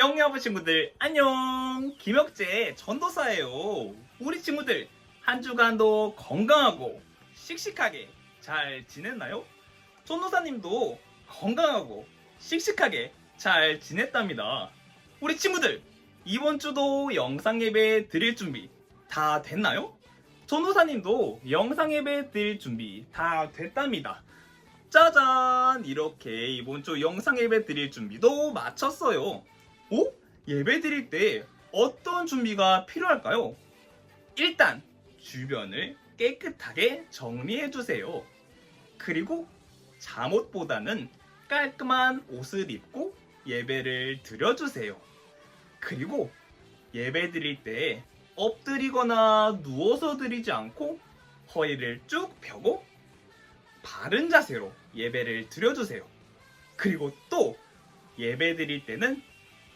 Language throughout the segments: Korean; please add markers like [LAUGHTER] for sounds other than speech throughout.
영여부 친구들 안녕 김혁재 전도사예요 우리 친구들 한 주간도 건강하고 씩씩하게 잘 지냈나요? 전도사님도 건강하고 씩씩하게 잘 지냈답니다 우리 친구들 이번 주도 영상 예배 드릴 준비 다 됐나요? 전도사님도 영상 예배 드릴 준비 다 됐답니다 짜잔 이렇게 이번 주 영상 예배 드릴 준비도 마쳤어요 오? 예배 드릴 때 어떤 준비가 필요할까요? 일단 주변을 깨끗하게 정리해 주세요. 그리고 잠옷보다는 깔끔한 옷을 입고 예배를 드려주세요. 그리고 예배 드릴 때 엎드리거나 누워서 드리지 않고 허리를 쭉 펴고 바른 자세로 예배를 드려주세요. 그리고 또 예배 드릴 때는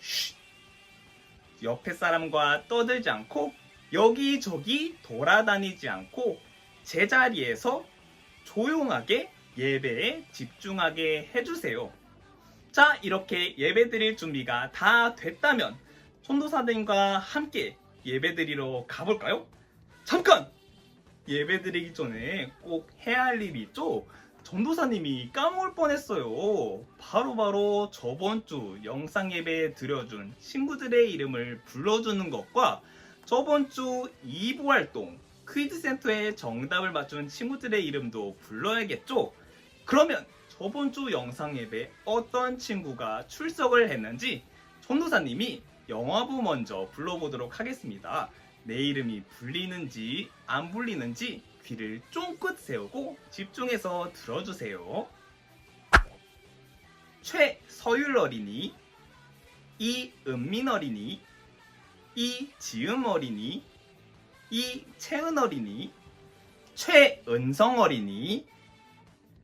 쉿. 옆에 사람과 떠들지 않고 여기저기 돌아다니지 않고 제자리에서 조용하게 예배에 집중하게 해주세요. 자, 이렇게 예배 드릴 준비가 다 됐다면 손도사님과 함께 예배 드리러 가볼까요? 잠깐! 예배 드리기 전에 꼭 해야 할 일이 있죠? 전도사님이 까먹을 뻔했어요. 바로바로 저번 주 영상 예배 드려준 친구들의 이름을 불러주는 것과 저번 주 2부 활동 퀴즈 센터에 정답을 맞춘 친구들의 이름도 불러야겠죠? 그러면 저번 주 영상 예배 어떤 친구가 출석을 했는지 전도사님이 영화부 먼저 불러보도록 하겠습니다. 내 이름이 불리는지 안 불리는지 귀를 쫑긋 세우고 집중해서 들어주세요. 최서율 어린이, 이은민 어린이, 이지음 어린이, 이채은 어린이, 최은성 어린이,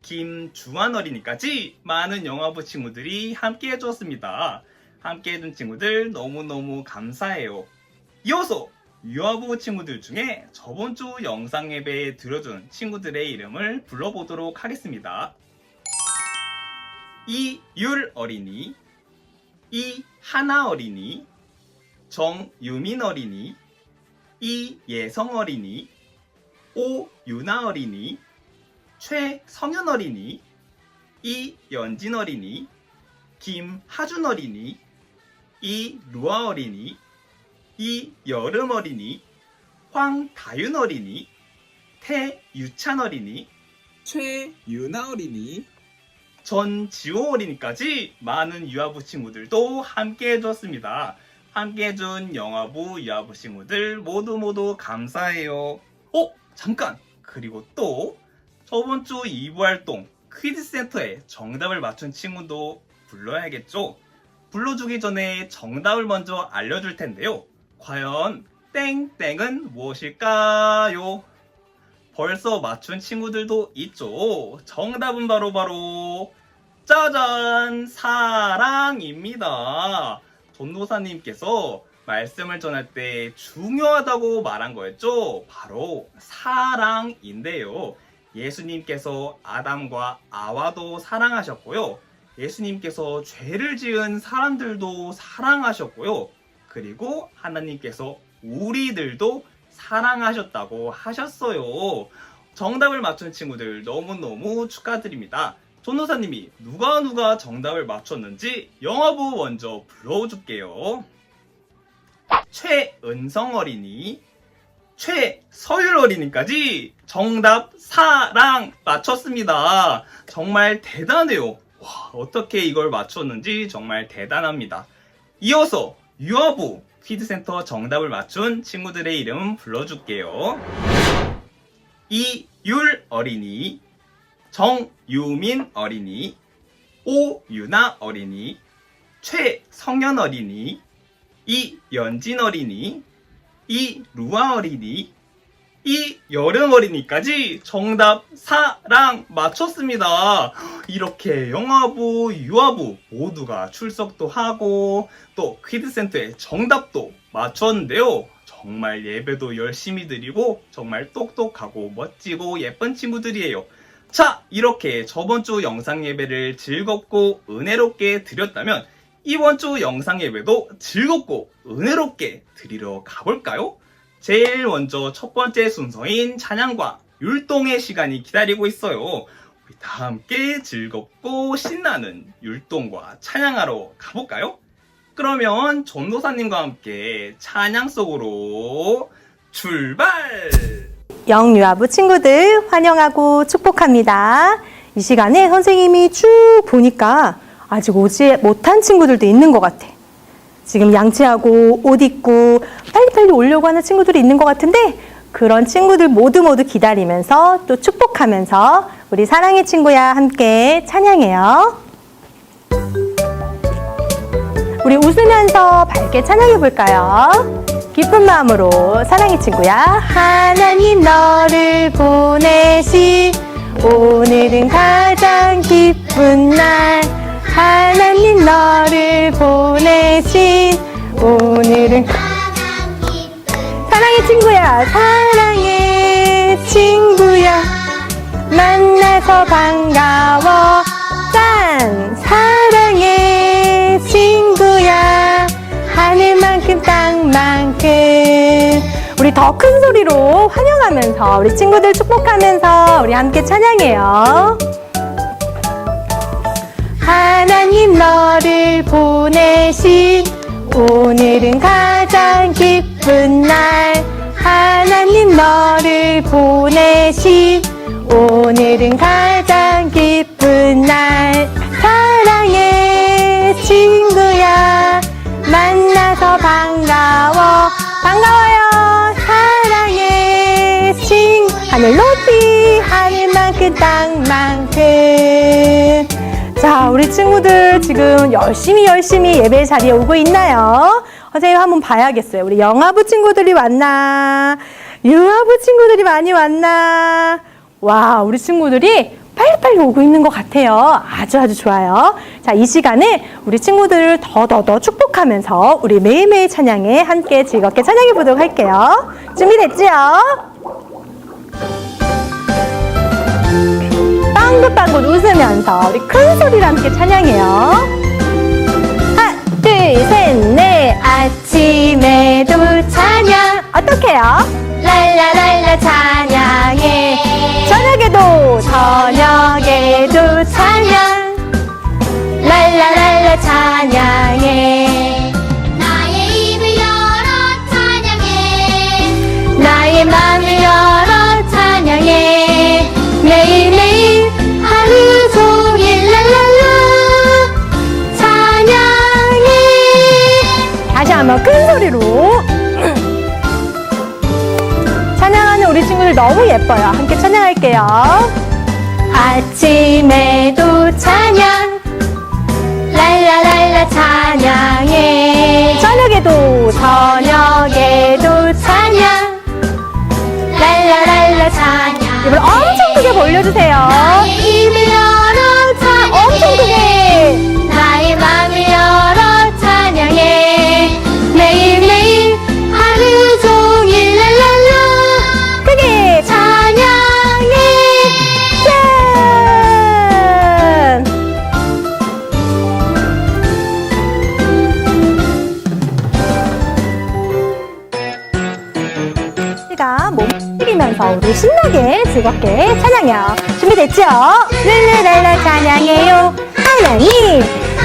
김주환 어린이까지 많은 영화부 친구들이 함께 해주었습니다. 함께 해준 친구들 너무너무 감사해요. 이어서 유아부 친구들 중에 저번 주 영상 예배에 들어준 친구들의 이름을 불러보도록 하겠습니다. 이율 어린이, 이하나 어린이, 정유민 어린이, 이예성 어린이, 오유나 어린이, 최성현 어린이, 이연진 어린이, 김하준 어린이, 이루아 어린이, 이 여름 어린이, 황다윤 어린이, 태유찬 어린이, 최유나 어린이, 전지호 어린이까지 많은 유아부 친구들도 함께 해줬습니다. 함께 해준 영화부 유아부 친구들 모두 모두 감사해요. 어? 잠깐! 그리고 또 저번 주 2부 활동 퀴즈 센터에 정답을 맞춘 친구도 불러야겠죠? 불러주기 전에 정답을 먼저 알려줄 텐데요. 과연 땡땡은 무엇일까요? 벌써 맞춘 친구들도 있죠. 정답은 바로 바로 짜잔 사랑입니다. 전도사님께서 말씀을 전할 때 중요하다고 말한 거였죠. 바로 사랑인데요. 예수님께서 아담과 아와도 사랑하셨고요. 예수님께서 죄를 지은 사람들도 사랑하셨고요. 그리고 하나님께서 우리들도 사랑하셨다고 하셨어요. 정답을 맞춘 친구들 너무너무 축하드립니다. 전도사님이 누가 누가 정답을 맞췄는지 영화부 먼저 불러줄게요. 최은성 어린이, 최서율 어린이까지 정답 사랑 맞췄습니다. 정말 대단해요. 와, 어떻게 이걸 맞췄는지 정말 대단합니다. 이어서 유아부 퀴즈센터 정답을 맞춘 친구들의 이름 불러줄게요. 이율 어린이, 정유민 어린이, 오유나 어린이, 최성현 어린이, 이 연진 어린이, 이 루아 어린이, 이 여름 어린이까지 정답 4랑 맞췄습니다. 이렇게 영화부, 유아부 모두가 출석도 하고 또 퀴즈센터에 정답도 맞췄는데요. 정말 예배도 열심히 드리고 정말 똑똑하고 멋지고 예쁜 친구들이에요. 자, 이렇게 저번 주 영상 예배를 즐겁고 은혜롭게 드렸다면 이번 주 영상 예배도 즐겁고 은혜롭게 드리러 가볼까요? 제일 먼저 첫 번째 순서인 찬양과 율동의 시간이 기다리고 있어요. 우리 다 함께 즐겁고 신나는 율동과 찬양하러 가볼까요? 그러면 전도사님과 함께 찬양 속으로 출발! 영유아부 친구들 환영하고 축복합니다. 이 시간에 선생님이 쭉 보니까 아직 오지 못한 친구들도 있는 것 같아. 지금 양치하고 옷 입고 빨리빨리 오려고 하는 친구들이 있는 것 같은데 그런 친구들 모두 모두 기다리면서 또 축복하면서 우리 사랑의 친구야 함께 찬양해요. 우리 웃으면서 밝게 찬양해 볼까요? 기쁜 마음으로 사랑의 친구야 하나님 너를 보내시 오늘은 가장 기쁜 날 하나님 너를 보내신 사랑의 친구야. 만나서 반가워. 짠! 사랑의 친구야. 하늘만큼 땅만큼. 우리 더 큰 소리로 환영하면서 우리 친구들 축복하면서 우리 함께 찬양해요. 하나님 너를 보내신 오늘은 가장 기쁜 날 하나님 너를 보내신 오늘은 가장 기쁜 날. 사랑의 친구야. 만나서 반가워. 반가워요. 사랑의 친구 하늘 높이 하늘만큼 땅만큼. 자 우리 친구들 지금 열심히 열심히 예배 자리에 오고 있나요? 선생님 한번 봐야겠어요 우리 영아부 친구들이 왔나 유아부 친구들이 많이 왔나 와 우리 친구들이 빨리빨리 오고 있는 것 같아요. 아주 아주 좋아요. 자, 이 시간에 우리 친구들을 더더더 축복하면서 우리 매일매일 찬양에 함께 즐겁게 찬양해 보도록 할게요. 준비됐지요? 빵긋빵긋 웃으면서 우리 큰 소리로 함께 찬양해요. 셋, 넷. 아침에도 찬양. 어떻게요? 랄라랄라 찬양해. 저녁에도 저녁에도 너무 예뻐요. 함께 찬양할게요. 아침에도 찬양, 랄라랄라 찬양해. 저녁에도 저녁에도 찬양, 랄라랄라 찬양. 입을 엄청 크게 벌려주세요. 나의 입을 움직이면서 우리 신나게 즐겁게 찬양해요. 준비됐죠? 랄라랄라 찬양해요. 하나님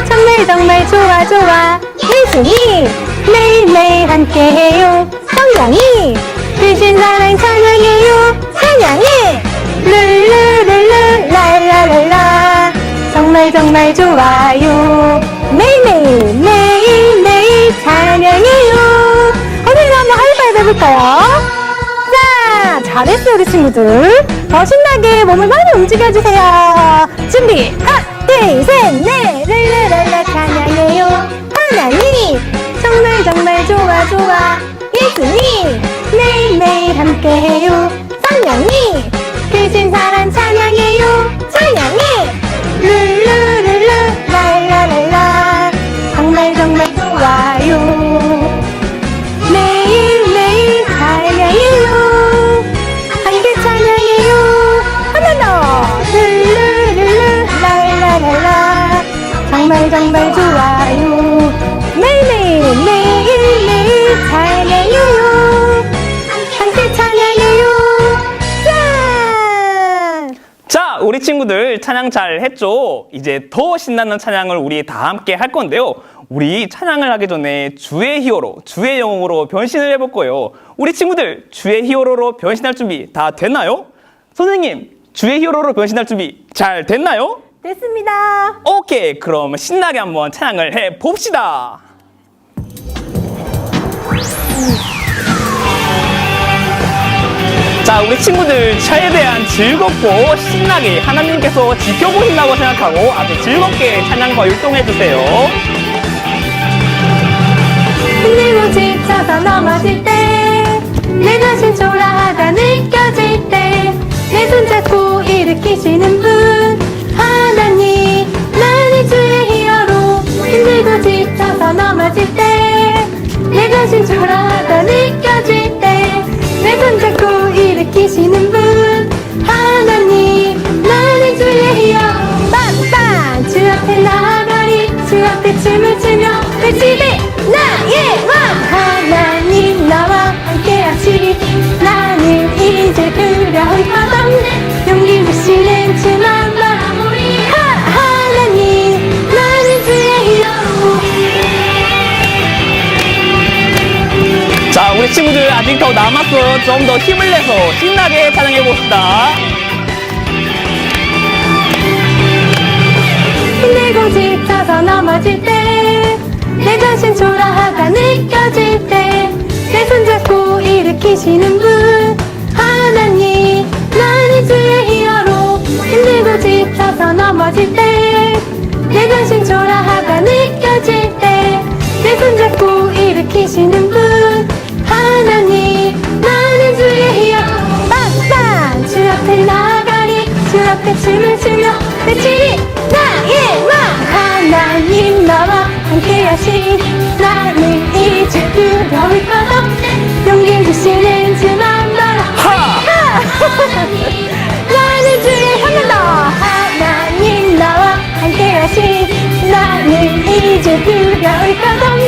정말 정말 좋아 좋아 예수님 매일매일 함께해요. 성령이 크신 사랑 찬양해요. 찬양해 룰루룰루 랄라랄라 정말 정말 좋아요. 매일매일 매일매일 찬양해요. 오늘 한번 하이파이브 해볼까요? 자, 잘했어요, 우리 친구들. 더 신나게 몸을 많이 움직여주세요. 준비, 하나, 둘, 셋, 넷, 랄라랄라 찬양해요. 하나님, 정말 정말 좋아 좋아 예수님 매일매일 함께해요 성령님 크신 사랑 찬양해요 찬양해 룰 친구들 찬양 잘 했죠? 이제 더 신나는 찬양을 우리 다 함께 할 건데요. 우리 찬양을 하기 전에 주의 히어로, 주의 영웅으로 변신을 해볼 거예요. 우리 친구들 주의 히어로로 변신할 준비 다 됐나요? 선생님, 주의 히어로로 변신할 준비 잘 됐나요? 됐습니다 오케이, 그럼 신나게 한번 찬양을 해 봅시다. 자, 우리 친구들 최대한 즐겁고 신나게 하나님께서 지켜보신다고 생각하고 아주 즐겁게 찬양과 율동해 주세요. 흔들고 지쳐서 넘어질 때 내 자신 초라하다 느껴질 때 내 손 잡고 일으키시는 분 하나님 나는 주의 히어로 힘들고 지쳐서 넘어질 때 내 자신 초라하다 느껴질 때 내 손 잡고 일으키시는 분 하나님 나는 히어로 빵빵 주 앞에 나가리 주 앞에 춤을 추며 외치리 나의 왕! 하나님 나와 함께 하시리. 나는 이제 두려울 것없 친구들 아직 더 남았어. 좀더 힘을 내서 신나게 찬양해 봅시다. 힘들고 지쳐서 넘어질 때 내 자신 초라하다 느껴질 때 내 손잡고 일으키시는 분 하나님 나는 주의 히어로 힘들고 지쳐서 넘어질 때 내 자신 초라하다 느껴질 때 내 손잡고 일으키시는 분 하나님 나는 주의 히어로 빵빵! 주 앞에 나가리 주 앞에 춤을 추며 외치리 나의 왕. 하나님 나와 함께 하시니 나는 이제 두려울 것 없네. 용기 주시는 주만 바라. 하! [LAUGHS] 나는 주의 한번 더 하나님 나와 함께 하시니 나는 이제 두려울 것없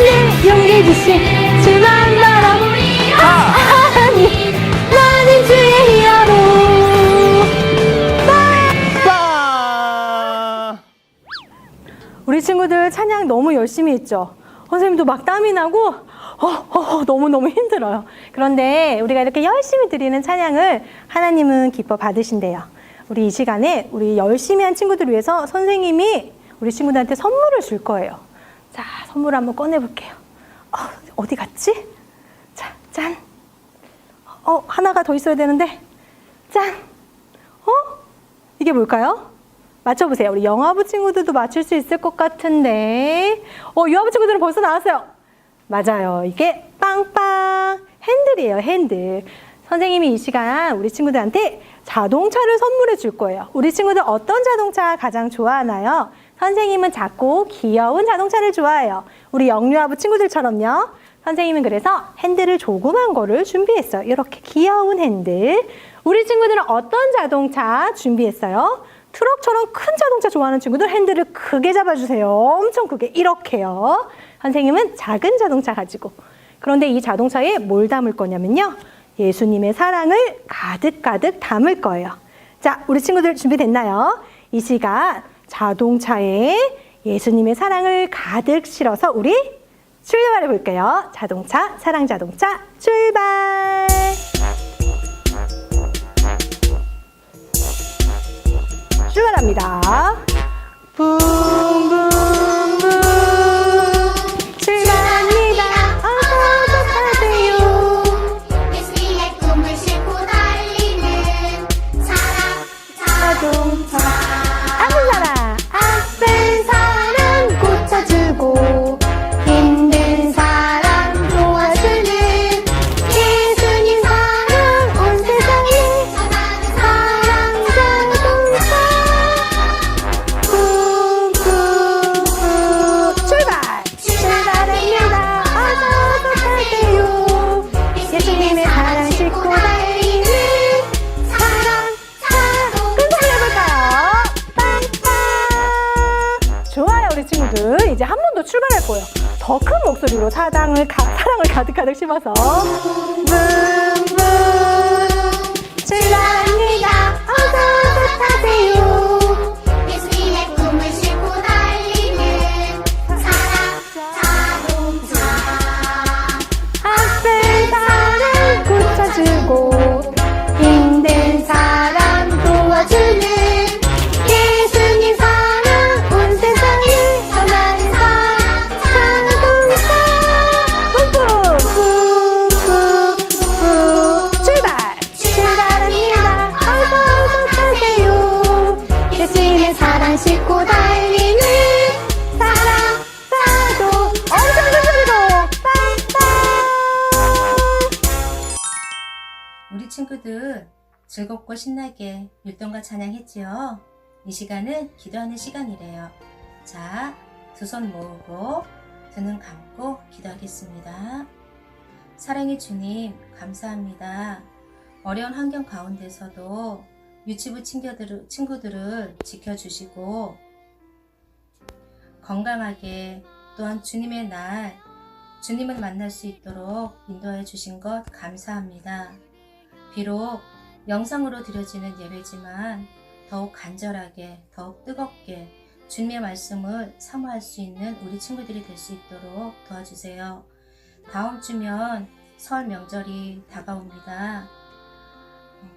찬양 너무 열심히 했죠. 선생님도 막 땀이 나고 어, 어, 어, 너무너무 힘들어요. 그런데 우리가 이렇게 열심히 드리는 찬양을 하나님은 기뻐 받으신대요. 우리 이 시간에 우리 열심히 한 친구들 위해서 선생님이 우리 친구들한테 선물을 줄 거예요. 자, 선물 한번 꺼내 볼게요. 어, 어디 갔지? 자, 짠. 어, 하나가 더 있어야 되는데. 짠. 어? 이게 뭘까요? 맞춰보세요. 우리 영화부 친구들도 맞출 수 있을 것 같은데. 어, 유아부 친구들은 벌써 나왔어요. 맞아요. 이게 빵빵 핸들이에요. 핸들. 선생님이 이 시간 우리 친구들한테 자동차를 선물해 줄 거예요. 우리 친구들 어떤 자동차 가장 좋아하나요? 선생님은 작고 귀여운 자동차를 좋아해요. 우리 영유아부 친구들처럼요. 선생님은 그래서 핸들을 조그만 거를 준비했어요. 이렇게 귀여운 핸들. 우리 친구들은 어떤 자동차 준비했어요? 트럭처럼 큰 자동차 좋아하는 친구들 핸들을 크게 잡아주세요. 엄청 크게 이렇게요. 선생님은 작은 자동차 가지고. 그런데 이 자동차에 뭘 담을 거냐면요. 예수님의 사랑을 가득가득 담을 거예요. 자, 우리 친구들 준비됐나요? 이 시간 자동차에 예수님의 사랑을 가득 실어서 우리 출발해 볼게요. 자동차, 사랑 자동차, 출발! 출발합니다. 붕붕붕 심어서 율동과 찬양했지요? 이 시간은 기도하는 시간이래요. 자, 두 손 모으고 두 눈 감고 기도하겠습니다. 사랑의 주님, 감사합니다. 어려운 환경 가운데서도 유치부 친구들을, 친구들을 지켜주시고 건강하게 또한 주님의 날, 주님을 만날 수 있도록 인도해 주신 것 감사합니다. 비록 영상으로 드려지는 예배지만 더욱 간절하게, 더욱 뜨겁게 주님의 말씀을 사모할 수 있는 우리 친구들이 될 수 있도록 도와주세요. 다음 주면 설 명절이 다가옵니다.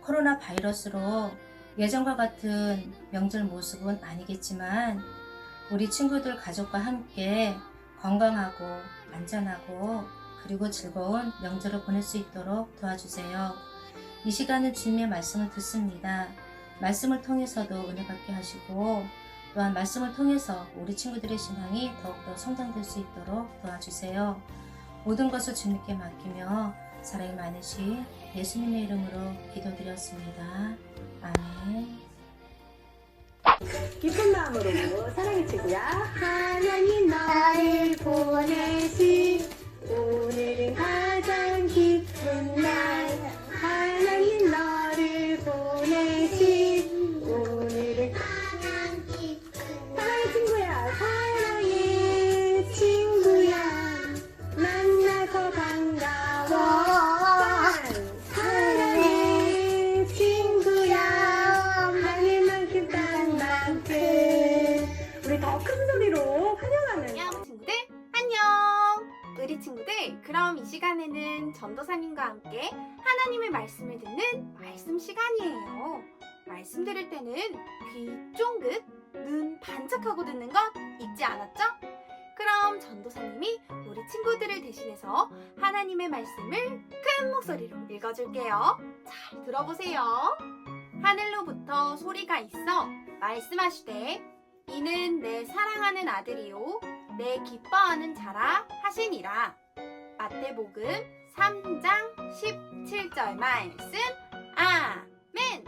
코로나 바이러스로 예전과 같은 명절 모습은 아니겠지만 우리 친구들 가족과 함께 건강하고 안전하고 그리고 즐거운 명절을 보낼 수 있도록 도와주세요. 이 시간은 주님의 말씀을 듣습니다. 말씀을 통해서도 은혜 받게 하시고 또한 말씀을 통해서 우리 친구들의 신앙이 더욱더 성장될 수 있도록 도와주세요. 모든 것을 주님께 맡기며 사랑이 많으신 예수님의 이름으로 기도드렸습니다. 아멘. 기쁜 마음으로 사랑의 친구야 하나님 나를 보내 말씀 시간이에요 말씀 들을 때는 귀 쫑긋 눈 반짝하고 듣는 것 잊지 않았죠? 그럼 전도사님이 우리 친구들을 대신해서 하나님의 말씀을 큰 목소리로 읽어줄게요 잘 들어보세요 하늘로부터 소리가 있어 말씀하시되 이는 내 사랑하는 아들이요 내 기뻐하는 자라 하시니라. 마태복음 3장 17절 말씀. 아멘.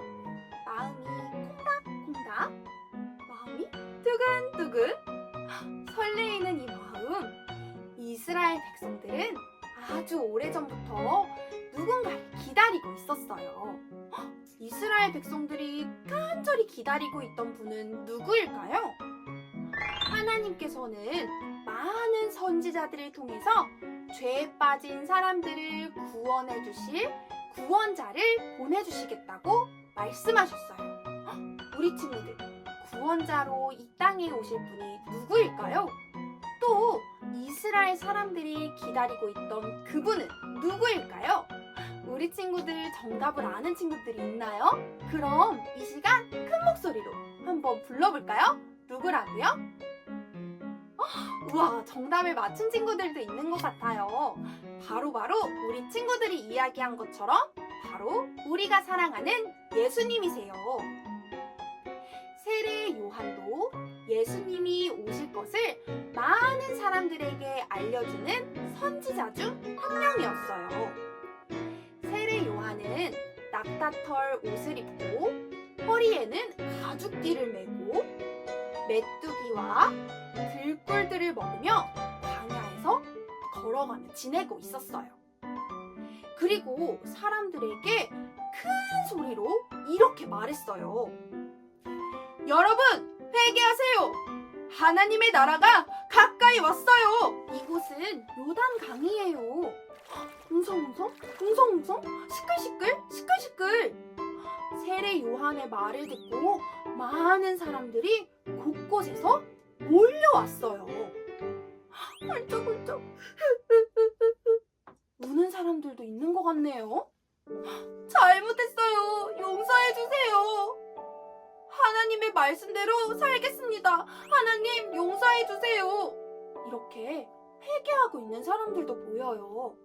마음이 콩닥콩닥. 마음이 두근두근. 설레이는 이 마음. 이스라엘 백성들은 아주 오래전부터 누군가를 기다리고 있었어요. 헉, 이스라엘 백성들이 간절히 기다리고 있던 분은 누구일까요? 하나님께서는 많은 선지자들을 통해서 죄에 빠진 사람들을 구원해 주실 구원자를 보내주시겠다고 말씀하셨어요. 헉, 우리 친구들, 구원자로 이 땅에 오실 분이 누구일까요? 또 이스라엘 사람들이 기다리고 있던 그분은 누구일까요? 우리 친구들 정답을 아는 친구들이 있나요? 그럼 이 시간 큰 목소리로 한번 불러볼까요? 누구라고요? 어, 우와, 정답을 맞춘 친구들도 있는 것 같아요. 바로 바로 우리 친구들이 이야기한 것처럼 바로 우리가 사랑하는 예수님이세요. 세례 요한도 예수님이 오실 것을 많은 사람들에게 알려주는 선지자 중 한 명이었어요. 세례 요한은 낙타털 옷을 입고 허리에는 가죽띠를 메고 메뚜기와 들꿀들을 먹으며 광야에서 걸어가며 지내고 있었어요. 그리고 사람들에게 큰 소리로 이렇게 말했어요. 여러분, 회개하세요! 하나님의 나라가 가까이 왔어요. 이곳은 요단 강이에요. 웅성웅성, 웅성웅성, 시끌시끌, 시끌시끌. 세례 요한의 말을 듣고 많은 사람들이 곳곳에서 몰려왔어요. 훌쩍훌쩍. 우는 사람들도 있는 것 같네요. 잘못했어요. 용서해주세요. 하나님의 말씀대로 살겠습니다. 하나님 용서해주세요. 이렇게 회개하고 있는 사람들도 보여요.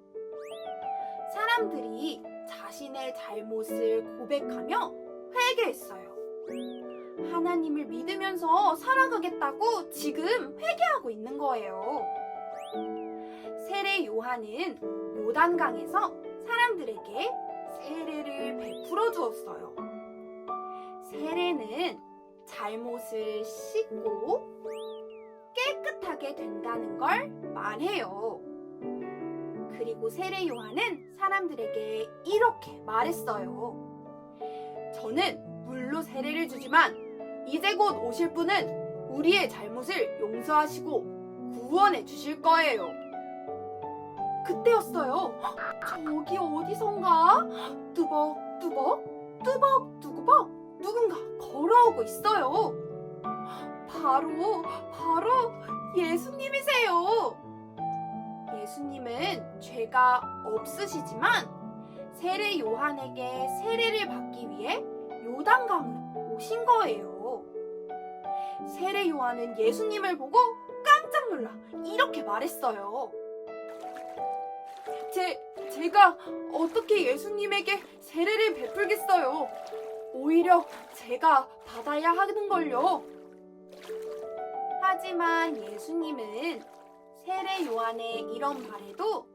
사람들이 자신의 잘못을 고백하며 회개했어요. 하나님을 믿으면서 살아가겠다고 지금 회개하고 있는 거예요. 세례 요한은 요단강에서 사람들에게 세례를 베풀어 주었어요. 세례는 잘못을 씻고 깨끗하게 된다는 걸 말해요. 그리고 세례 요한은 사람들에게 이렇게 말했어요. 저는 물로 세례를 주지만 이제 곧 오실 분은 우리의 잘못을 용서하시고 구원해 주실 거예요. 그때였어요. 저기 어디선가 뚜벅뚜벅 뚜벅뚜벅 누군가 걸어오고 있어요. 바로 바로 예수님이세요. 예수님은 죄가 없으시지만 세례 요한에게 세례를 받기 위해 요단강으로 오신 거예요. 세례 요한은 예수님을 보고 깜짝 놀라 이렇게 말했어요. 제, 제가 어떻게 예수님에게 세례를 베풀겠어요? 오히려 제가 받아야 하는 걸요. 하지만 예수님은 세례 요한의 이런 말에도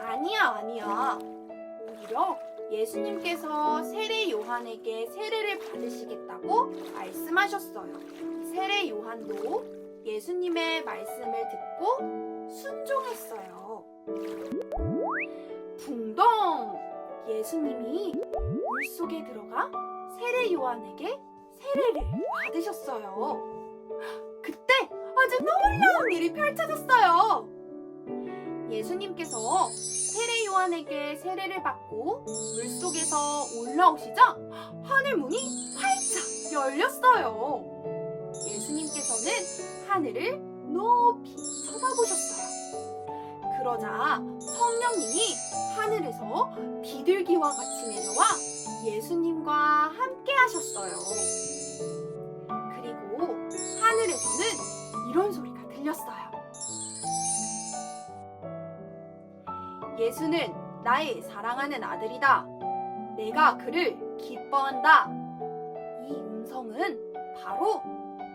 아니야, 아니야. 오히려 예수님께서 세례 요한에게 세례를 받으시겠다고 말씀하셨어요. 세례 요한도 예수님의 말씀을 듣고 순종했어요. 붕덩! 예수님이 물 속에 들어가 세례 요한에게 세례를 받으셨어요. 그때 아주 놀라운 일이 펼쳐졌어요. 예수님께서 세례 요한에게 세례를 받고 물 속에서 올라오시자 하늘 문이 활짝 열렸어요. 예수님께서는 하늘을 높이 쳐다보셨어요. 그러자 성령님이 하늘에서 비둘기와 같이 내려와 예수님과 함께 하셨어요. 하늘에서는 이런 소리가 들렸어요. 예수는 나의 사랑하는 아들이다. 내가 그를 기뻐한다. 이 음성은 바로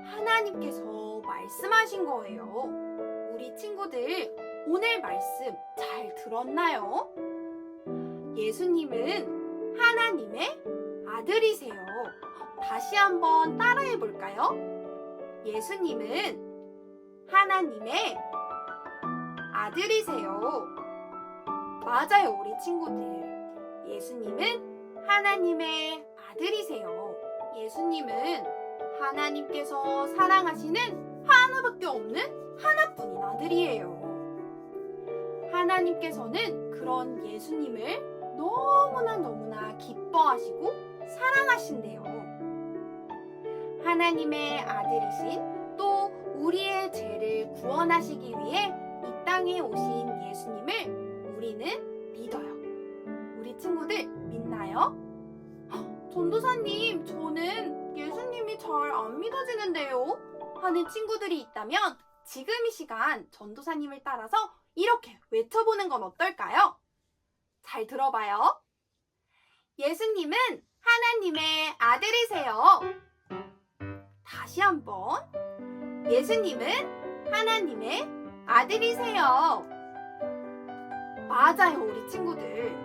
하나님께서 말씀하신 거예요. 우리 친구들 오늘 말씀 잘 들었나요? 예수님은 하나님의 아들이세요. 다시 한번 따라해 볼까요? 예수님은 하나님의 아들이세요. 맞아요, 우리 친구들. 예수님은 하나님의 아들이세요. 예수님은 하나님께서 사랑하시는 하나밖에 없는 하나뿐인 아들이에요. 하나님께서는 그런 예수님을 너무나 너무나 기뻐하시고 사랑하신대요. 하나님의 아들이신 또 우리의 죄를 구원하시기 위해 이 땅에 오신 예수님을 우리는 믿어요. 우리 친구들 믿나요? 헉, 전도사님, 저는 예수님이 잘 안 믿어지는데요. 하는 친구들이 있다면 지금 이 시간 전도사님을 따라서 이렇게 외쳐보는 건 어떨까요? 잘 들어봐요. 예수님은 하나님의 아들이세요. 다시 한번. 예수님은 하나님의 아들이세요. 맞아요, 우리 친구들.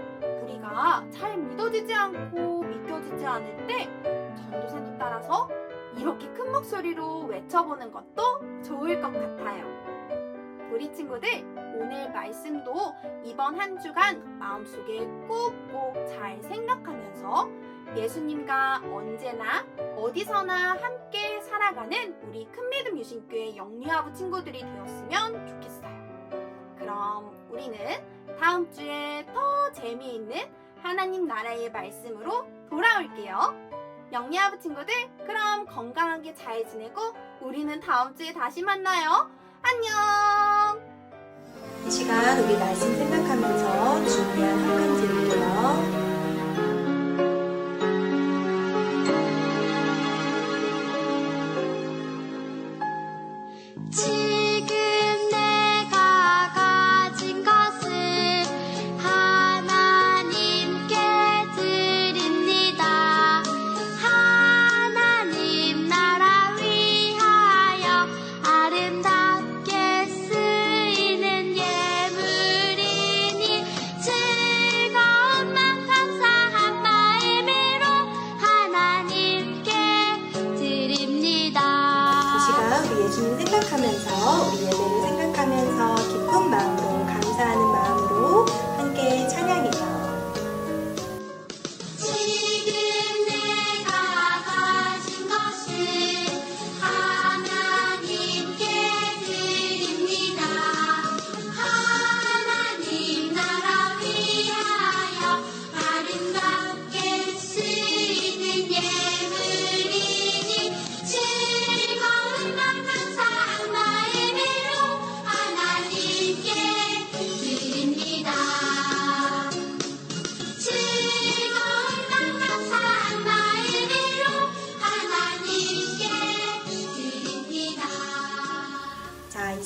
우리가 잘 믿어지지 않고 믿겨지지 않을 때 전도사님 따라서 이렇게 큰 목소리로 외쳐보는 것도 좋을 것 같아요. 우리 친구들, 오늘 말씀도 이번 한 주간 마음속에 꾹꾹 잘 생각하면서 예수님과 언제나 어디서나 함께 살아가는 우리 큰믿음 유신교회 영유아부 친구들이 되었으면 좋겠어요. 그럼 우리는 다음 주에 더 재미있는 하나님 나라의 말씀으로 돌아올게요. 영유아부 친구들, 그럼 건강하게 잘 지내고 우리는 다음 주에 다시 만나요. 안녕! 이 시간 우리 말씀 생각하면서 준비한 헌금 드릴게요.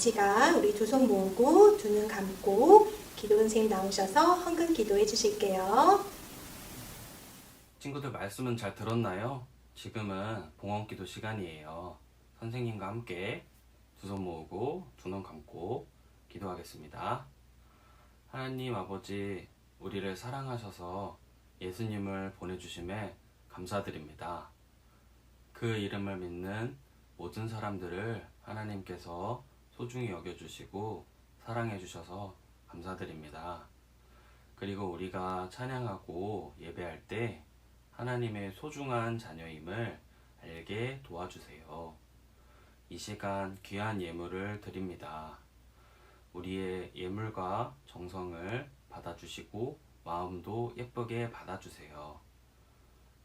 시간 우리 두 손 모으고 두 눈 감고 기도 선생님 나오셔서 헌금 기도해 주실게요. 친구들 말씀은 잘 들었나요? 지금은 봉헌 기도 시간이에요. 선생님과 함께 두 손 모으고 두 눈 감고 기도하겠습니다. 하나님 아버지, 우리를 사랑하셔서 예수님을 보내주심에 감사드립니다. 그 이름을 믿는 모든 사람들을 하나님께서 소중히 여겨주시고 사랑해주셔서 감사드립니다. 그리고 우리가 찬양하고 예배할 때 하나님의 소중한 자녀임을 알게 도와주세요. 이 시간 귀한 예물을 드립니다. 우리의 예물과 정성을 받아주시고 마음도 예쁘게 받아주세요.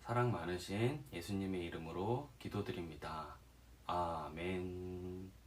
사랑 많으신 예수님의 이름으로 기도드립니다. 아멘.